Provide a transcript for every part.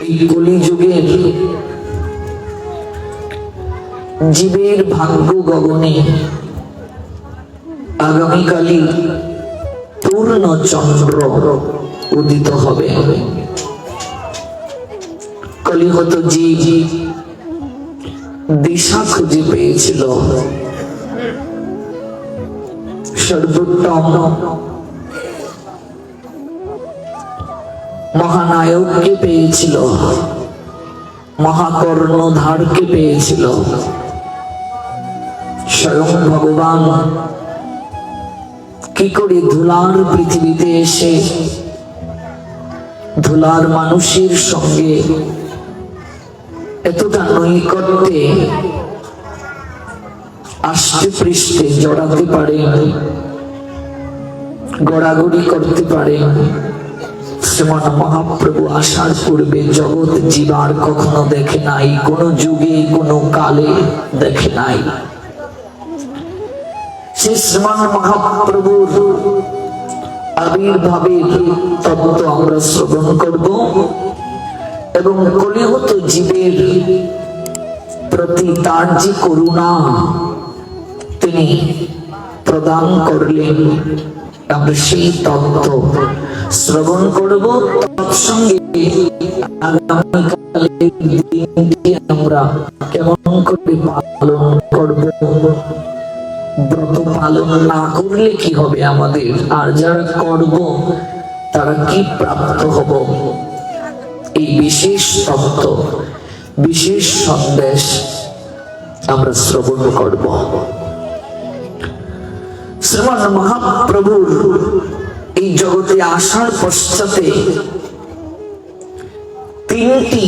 এই কলিযুগের জীবের ভাগ্য গগনে আগামীকালই পূর্ণ চন্দ্র উদিত হবে। কলিহত জীব দিশা খুঁজে পেয়েছিল। সর্বোত্তম মহানায়ককে পেয়েছিল। মহাকর্ণধারকে পেয়েছিল। স্বয়ং ভগবান কি করে ধুলার পৃথিবীতে এসে ধুলার মানুষের সঙ্গে এতটা নৈকট্যে আষ্টে পৃষ্ঠে জড়াতে পারে গড়াগড়ি করতে পারে শ্রীমন মহাপ্রভু আসার পূর্বে জগৎ জীবার কখনো দেখে নাই, কোন যুগে, কোন কালে দেখে নাই। শ্রীমান মহাপ্রভুর আবির্ভাবের তত্ত্ব আমরা শ্রবণ করব এবং কলিহত জীবের প্রতি তার যে করুণা, তিনি প্রদান করলেন। আমরা সেই তত্ত্ব। শ্রবণ করব আমরা কেমন করে পালন করব? ব্রত পালন না করলে কি হবে আমাদের? আর যারা করব, তারা কি প্রাপ্ত হব? এই বিশেষ তত্ত্ব, বিশেষ সন্দেশ আমরা শ্রবণ করব। শ্রীমান মহাপ্রভুর এই জগতে আসার পশ্চাতে তিনটি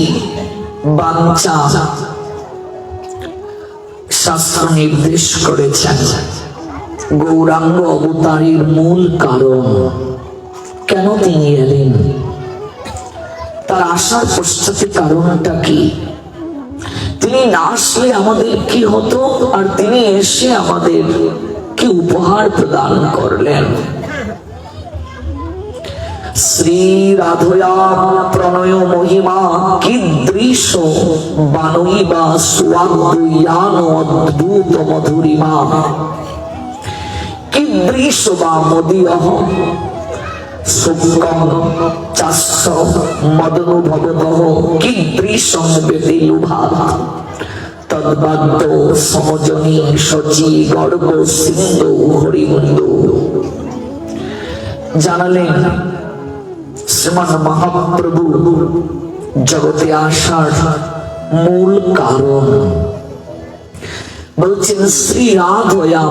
বাঞ্চা শাস্ত্র নির্দেশ করেছেন। গৌরাঙ্গ অবতারের মূল কারণ। কেন তিনি এলেন? তার আসার পশ্চাতে কারণটা কি? তিনি না আসলে আমাদের কি হতো? আর তিনি এসে আমাদের উপহার প্রদান করলেন। শ্রী রাধয়া প্রণয় মহিমা কীদৃশ বানইবা স্বাদ্যান অদ্ভুত মধুরিমা। কীদৃশ বা মদীয়? শুক্কম চাষ মদনুভবতঃ কীদৃশং ব্যতিলুভা তদ্বাদ্য সমজনী গর্ব সিন্ধু হরিবন্ধু জানালেন শ্রীমান মহাপ্রভু, জগতে আসার মূল কারণ। বলছেন শ্রী রাধয়া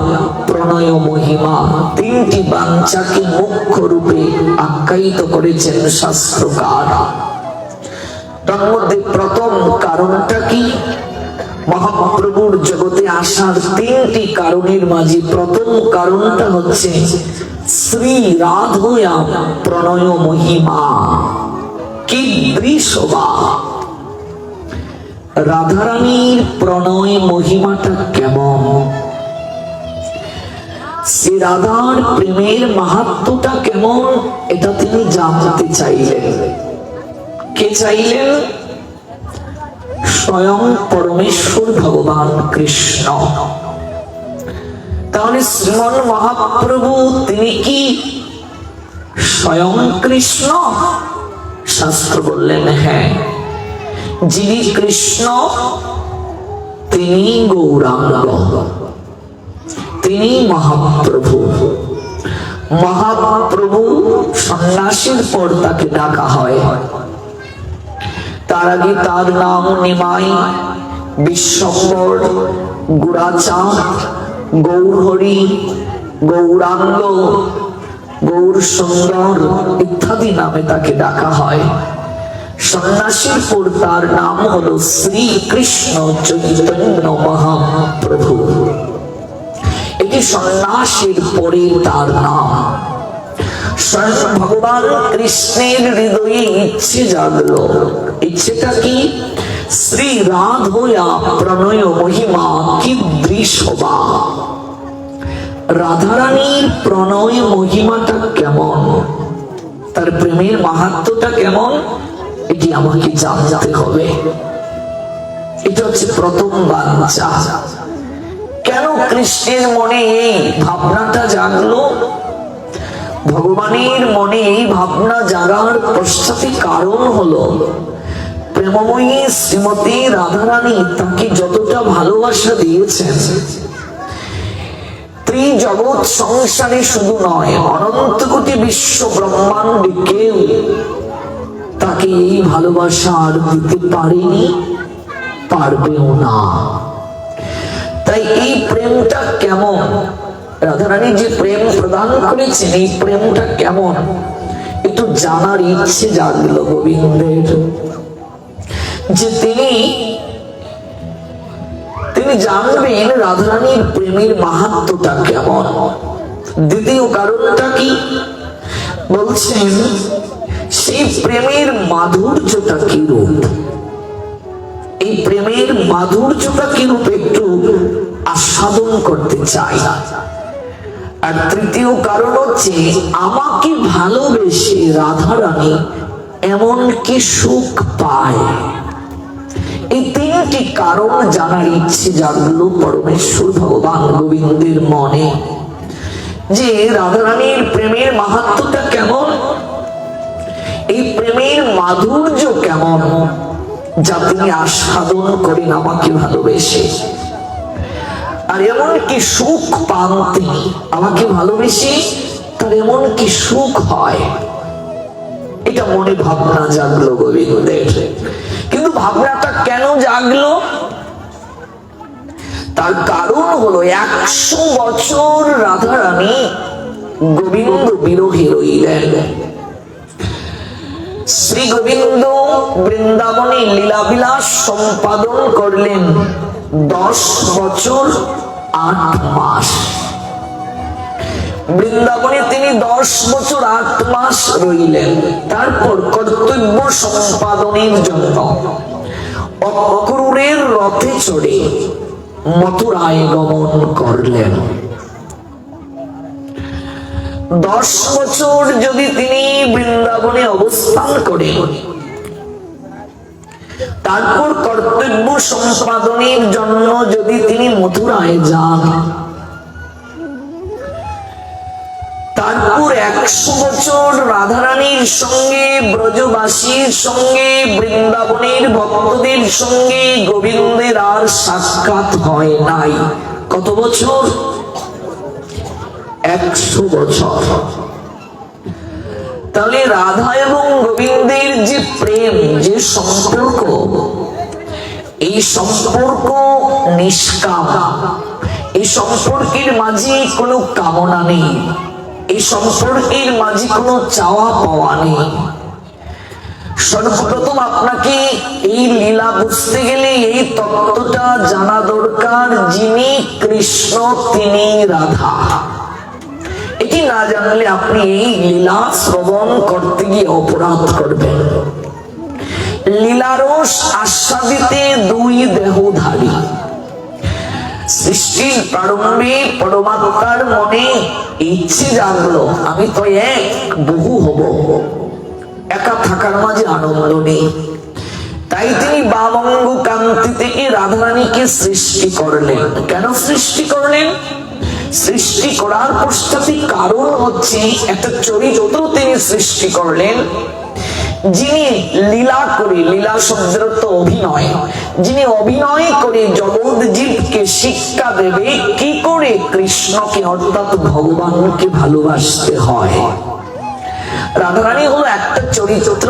প্রণয় মহিমা তিনটি বাঞ্চাকে মুখ্য রূপে আখ্যায়িত করেছেন শাস্ত্রকার। তার মধ্যে প্রথম কারণটা কি? মহাপ্রভুর জগতে আসার তিনটি কারণের মাঝে প্রথম কারণটা হচ্ছে শ্রী রাধয়া প্রণয় মহিমা। কি দৃশ্যবা রাধারানীর প্রণয় মহিমাটা কেমন? সে রাধার প্রেমের মাহাত্মটা কেমন? এটা তিনি জানতে চাইলেন। কে চাইলেন? স্বয়ং পরমেশ্বর ভগবান কৃষ্ণ। তাহলে শ্রীমন মহাপ্রভু, তিনি কি স্বয়ং কৃষ্ণ? শাস্ত্র বললেন হ্যাঁ। যিনি কৃষ্ণ তিনি গৌরাঙ্গ। তিনি মহাপ্রভু। মহাপ্রভু সন্ন্যাসীর পর তাকে ডাকা হয়। তার আগে তার নাম নিমাই, বিশ্বম্বর, গুড়াচাঁদ, গৌরহরি, গৌরাঙ্গ গৌর সুন্দর ইত্যাদি নামে তাকে ডাকা হয়। সন্ন্যাসীর পর তার নাম হলো শ্রীকৃষ্ণ চৈতন্য মহাপ্রভু। এটি সন্ন্যাসীর পরে তার নাম। স্বয়ং ভগবান কৃষ্ণের হৃদয়ে ইচ্ছে জাগলো। ইচ্ছেটা কি? শ্রী রাধয়া প্রণয় মহিমা কি দৃশ্যবা রাধারানীর প্রণয় মহিমাটা কেমন? তার প্রেমের মাহাত্মটা কেমন? এটি আমাকে জানতে হবে। এটা হচ্ছে প্রথম বাঞ্ছা। কেন কৃষ্ণের মনে এই ভাবনাটা জাগলো? ভগবানের মনে এই ভাবনা জাগার পশ্চাতে কারণ হলো, প্রেমময়ী শ্রীমতী রাধারানী তাকে যতটা ভালোবাসা দিয়েছেন, ত্রিজগৎ সংসারে শুধু নয়, অনন্ত কোটি বিশ্ব ব্রহ্মাণ্ডে কেউ তাকে এই ভালোবাসা আর দিতে পারেনি, পারবেও না। তাই এই প্রেমটা কেমন? রাধারানী যে প্রেম প্রদান করেছেন এই প্রেমটা কেমন? একটু জানার ইচ্ছে জাগলো গোবিন্দের। যে তিনি তিনি জানবেন রাধারানীর প্রেমের মাহাত্মটা কেমন। দ্বিতীয় কারণটা কি? বলছেন, সেই প্রেমের মাধুর্যটা কি রূপ এই প্রেমের মাধুর্যটা কি রূপ একটু আস্বাদন করতে চাই। আর তৃতীয় কারণ হচ্ছে, আমাকে ভালোবেসে রাধারানী এমন কি সুখ পায়। এই তিনটি কারণ জানার ইচ্ছে জাগলো পরমেশ্বর ভগবান গোবিন্দের মনে। যে রাধারানীর প্রেমের মাহাত্মটা কেমন? এই প্রেমের মাধুর্য কেমন? যা তিনি আস্বাদন করেন আমাকে ভালোবেসে। আর এমন কি সুখ পান তিনি? আমাকে ভালোবেসে তার এমন কি সুখ হয়? এটা মনে ভাবনা জাগলো গোবিন্দের কিন্তু ভাবনাটা কেন জাগলো? তার কারণ হলো একশো বছর রাধারানী গোবিন্দ বিরোহী রইলেন। শ্রী গোবিন্দ বৃন্দাবনে লীলাবিলাস সম্পাদন করলেন। দশ বছর আট মাস। বৃন্দাবনে তিনি দশ বছর আট মাস রইলেন। তারপর কর্তব্য সম্পাদনের জন্য অক্রূরের রথে চড়ে মথুরায় গমন করলেন। দশ বছর যদি তিনি বৃন্দাবনে অবস্থান করেন তারপর কর্তব্য সম্পাদনের জন্য যদি তিনি মথুরায় যান, তারপর একশো বছর রাধারানীর সঙ্গে, ব্রজবাসীর সঙ্গে, বৃন্দাবনের ভক্তদের সঙ্গে গোবিন্দের আর সাক্ষাৎ হয় নাই। কত বছর? একশো বছর। তাহলে রাধা এবং গোবিন্দের যে প্রেম, যে সম্পর্ক, এই সম্পর্ক নিষ্কাম। এই সম্পর্কের মাঝে কোনো কামনা নেই। এই সম্পর্কের মাঝে কোনো চাওয়া পাওয়া নেই। সর্বপ্রথম আপনাকে এই লীলা বুঝতে গেলে এই তত্ত্বটা জানা দরকার, যিনি কৃষ্ণ, তিনি রাধা। এটি না জানলে আপনি এই লীলা শ্রবণ করতে গিয়ে অপরাধ করবেন। লীলারস আস্বাদিতে দুই দেহধারী। সৃষ্টির প্রারম্ভে পরমাত্মার মনে ইচ্ছে জাগলো, আমি তো এক, বহু হব। একা থাকার মাঝে আনন্দ নেই। তাই তিনি বামঙ্গ কান্তি থেকে রাধারানীকে সৃষ্টি করলেন। কেন সৃষ্টি করলেন? সৃষ্টি করার পশ্চাতে কারণ হচ্ছে একটা চরিত্র তিনি সৃষ্টি করলেন, যিনি লীলা করে, লীলা শব্দের অর্থ অভিনয়। যিনি অভিনয় করে জগৎ জীবকে শিক্ষা দেবে কি করে কৃষ্ণকে, অর্থাৎ ভগবানকে ভালোবাসতে হয়। রাধারানী হলো একটা চরিত্র,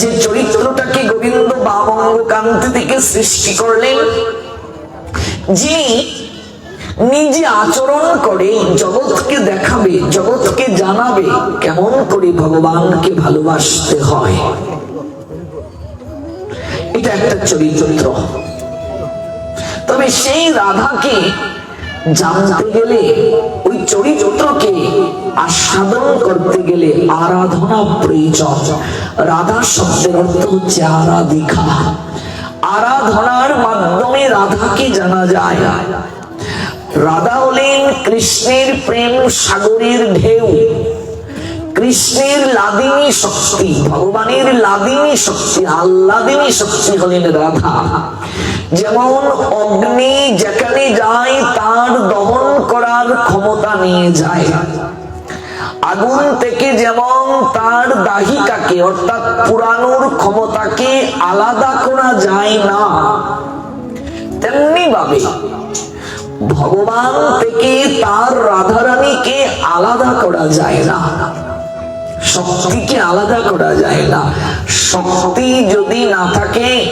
যে চরিত্রটাকে গোবিন্দ বামঙ্গ কান্তি থেকে সৃষ্টি করলেন, যিনি নিজে আচরণ করে, জগৎকে দেখাবে, জগৎকে জানাবে কেমন করে ভগবানকে ভালোবাসতে হয়। এটা একটা চরিত্র। তবে সেই রাধাকে জানতে গেলে, ওই চরিত্রকে আস্বাদন করতে গেলে আরাধনা প্রয়োজন। রাধা শব্দের অর্থ হচ্ছে আরাধিকা। আরাধনার মাধ্যমে রাধাকে জানা যায় রাধা হলেন কৃষ্ণের প্রেম সাগরের ঢেউ। কৃষ্ণের লাদিনী শক্তি, ভগবানের লাদিনী শক্তি আল্লাদিনী শক্তি হলেন রাধা। যেমন অগ্নি যেখানে যায়, তার দহন করার ক্ষমতা নিয়ে যায়। আগুন থেকে যেমন তার দাহিকাকে, অর্থাৎ পুরানোর ক্ষমতাকে আলাদা করা যায় না তেমনি ভাবে ভগবান থেকে তার রাধারানীকে আলাদা করা যায় না। শক্তিকে আলাদা করা যায় না। শক্তি যদি না থাকে,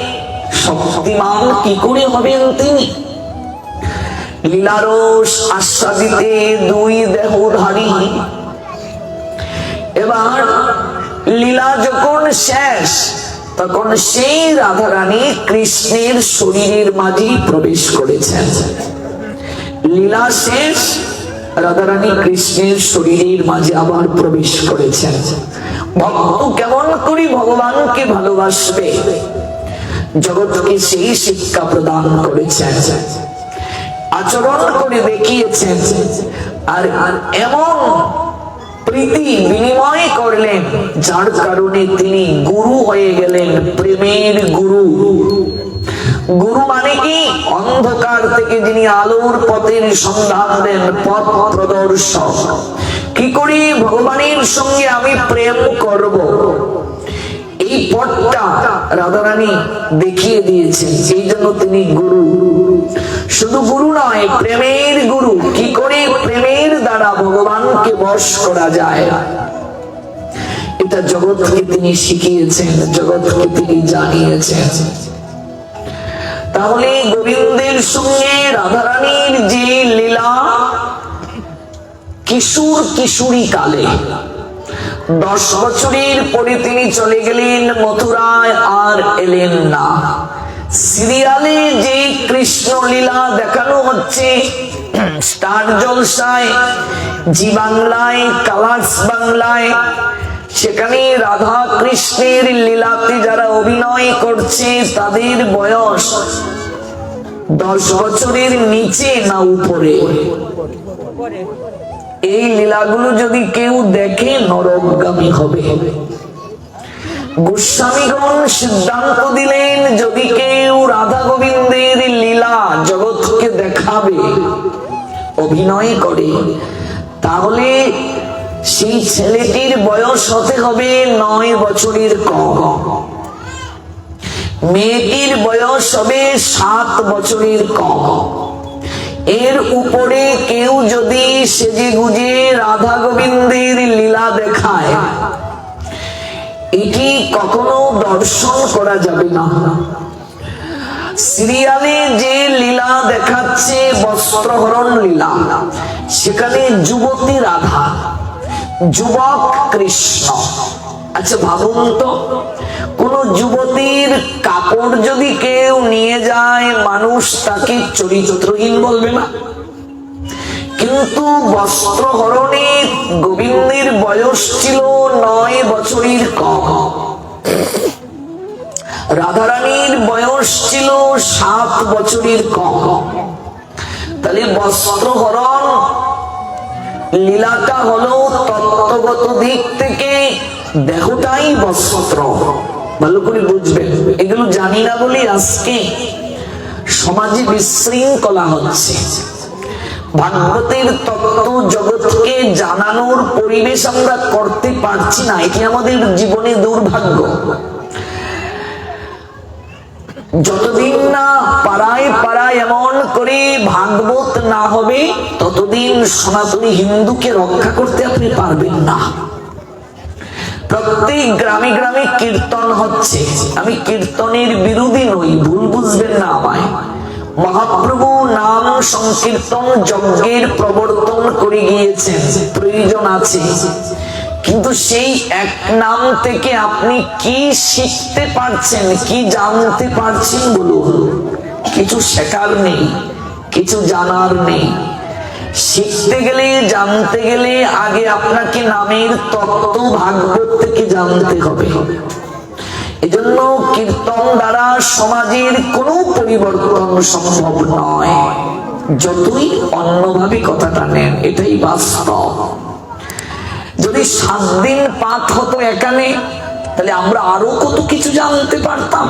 শক্তিমান কি করে হবেন তিনি? লীলারস আস্বাদিতে দুই দেহধারী। এবার লীলা যখন শেষ, তখন সেই রাধারানী কৃষ্ণের শরীরের মাঝেই প্রবেশ করেছেন। লীলা শেষ। রাধারানী কৃষ্ণের শরীরের মাঝে আবার প্রবেশ করেছেন। ভক্ত কেমন করি ভগবানকে ভালোবাসবে? জগৎকে সেই শিক্ষা প্রদান করেছেন। আচরণ করে দেখিয়েছেন। আর এমন প্রীতি বিনিময় করলেন, যার কারণে তিনি গুরু হয়ে গেলেন, প্রেমের গুরু। গুরু মানে কি অন্ধকার থেকে যিনি আলোর পথের সন্ধান দেন, পথ প্রদর্শক। কি করি? ভগবানের সঙ্গে আমি প্রেম করব। এই পথটা রাধারানী দেখিয়ে দিয়েছেন সেই জন্য তিনি গুরু। শুধু গুরু নয়, প্রেমের গুরু। কি করে প্রেমের দ্বারা ভগবানকে করা যায়? এটা জগৎকে তিনি শিখিয়েছেন, জগৎকে তিনি জানিয়েছেন। তাহলে গোবিন্দের সঙ্গে রাধারানীর যে লীলা, কিশোর কিশোরী কালে, দশ বছরের পরে তিনি চলে গেলেন মথুরায় আর এলেন না। সিরিয়ালে যে কৃষ্ণ লীলা দেখানো হচ্ছে, স্টার জলসায়, জি বাংলায় কালার্স বাংলায় সেখানে রাধা কৃষ্ণের লীলাতে যারা অভিনয় করছে, তাদের বয়স দশ বছরের নিচে না উপরে। এই লীলাগুলো যদি কেউ দেখে, নরকগামী হবে। গোস্বামীগণ সিদ্ধান্ত দিলেন, যদি কেউ রাধা গোবিন্দের লীলা জগৎকে দেখাবে, অভিনয় করে, তাহলে সেই ছেলেটির বয়স হতে হবে নয় বছরের কম। মেয়েটির বয়স হবে সাত বছরের কম। এর উপরে কেউ যদি সেজে গুজে রাধা গোবিন্দের লীলা দেখায়, এটি কখনো দর্শন করা যাবে না। সিরিয়ালে যে লীলা দেখাচ্ছে বস্ত্রহরণ লীলা, সেখানে যুবতী রাধা যুবক কৃষ্ণ। আচ্ছা ভাবুন তো, কোন যুবতীর কাপড় যদি কেউ নিয়ে যায়, মানুষ তাকে চরিত্রহীন বলবে না? কিন্তু বস্ত্র হরণে গোবিন্দের বয়স ছিল নয় বছরের কম। রাধারানীর বয়স ছিল সাত বছরের কম। তাহলে বস্ত্র হরণ লীলাটা হলো তত্ত্বগত দিক থেকে দেহটাই বস্ত্র। ভালো করে বুঝবেন, এগুলো জানি না বলে আজকে সমাজে বিশৃঙ্খলা হচ্ছে। ভাগবতের তত্ত্ব জগৎকে জানানোর পরিবেশ আমরা করতে পারছি না, এটি আমাদের জীবনে দুর্ভাগ্য। যতদিন না পাড়ায় পাড়ায় এমন করে ভাগবত না হবে, ততদিন সনাতনী হিন্দুকে রক্ষা করতে আপনি পারবেন না। প্রত্যেক গ্রামে গ্রামে কীর্তন হচ্ছে। আমি কীর্তনের বিরোধী নই, ভুল বুঝবেন না আমায়। মহাপ্রভু নাম সংকীর্তন যজ্ঞের প্রবর্তন করে গিয়েছেন। প্রয়োজন আছে। কিন্তু সেই এক নাম থেকে আপনি কি শিখতে পারছেন, কি জানতে পারছেন বলুন? কিছু শেখার নেই, কিছু জানার নেই। শিখতে গেলে, জানতে গেলে আগে আপনাকে নামের তত্ত্ব ভাগবত থেকে জানতে হবে। এজন্য কীর্তন দ্বারা সমাজের কোনো পরিবর্তন সম্ভব নয়। যতই অন্যভাবে কথাটা নেন, এটাই বাস্তব। যদি সাত দিন পাঠ হতো এখানে তাহলে আমরা আরও কত কিছু জানতে পারতাম?